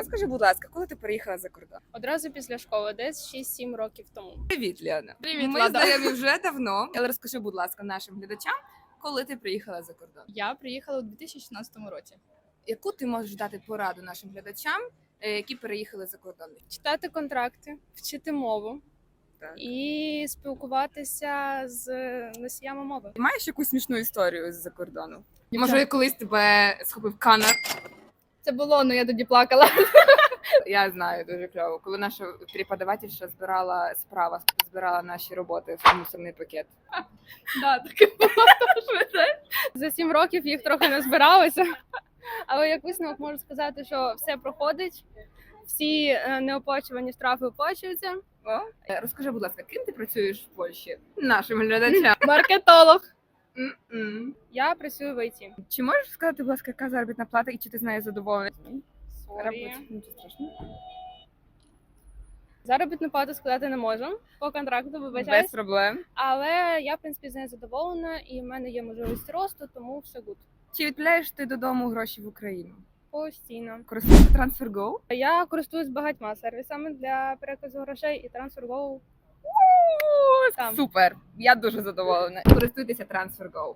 Розкажи, будь ласка, коли ти переїхала за кордон? Одразу після школи, десь 6-7 років тому. Привіт, Ліана. Привіт, Ми Лада. знайомі вже давно. Але розкажи, будь ласка, нашим глядачам, коли ти приїхала за кордон. Я приїхала у 2016 році. Яку ти можеш дати пораду нашим глядачам, е, які переїхали за кордон? Читати контракти, вчити мову Так. і спілкуватися з носіями мови. Ти маєш якусь смішну історію з-за кордону? Може, колись тебе схопив канар? Це було, ну я тоді плакала. Я знаю дуже кльово. Коли наша преподавательша збирала справа, збирала наші роботи в мусорний пакет. Да, таке було теж. За 7 років їх трохи не збиралося. Але як висновок можу сказати, що все проходить, всі е, неоплачувані штрафи оплачуються. Е, розкажи, будь ласка, ким ти працюєш в Польщі? Нашим глядачам. Маркетолог. М-м. Я працюю в ІТ. Чи можеш сказати, будь ласка, яка заробітна плата і чи ти з нею задоволений? Роботі. Нічого страшного. Заробітну плату сказати не можу по контракту, Без вибачаюсь. проблем. Але я, в принципі, з нею задоволена і в мене є можливість росту, тому все гуд. Чи відправляєш ти додому гроші в Україну? Постійно. Користуєшся TransferGo? Я користуюсь багатьма сервісами для переказу грошей і TransferGo. Супер! Я дуже задоволена. Користуйтеся TransferGo.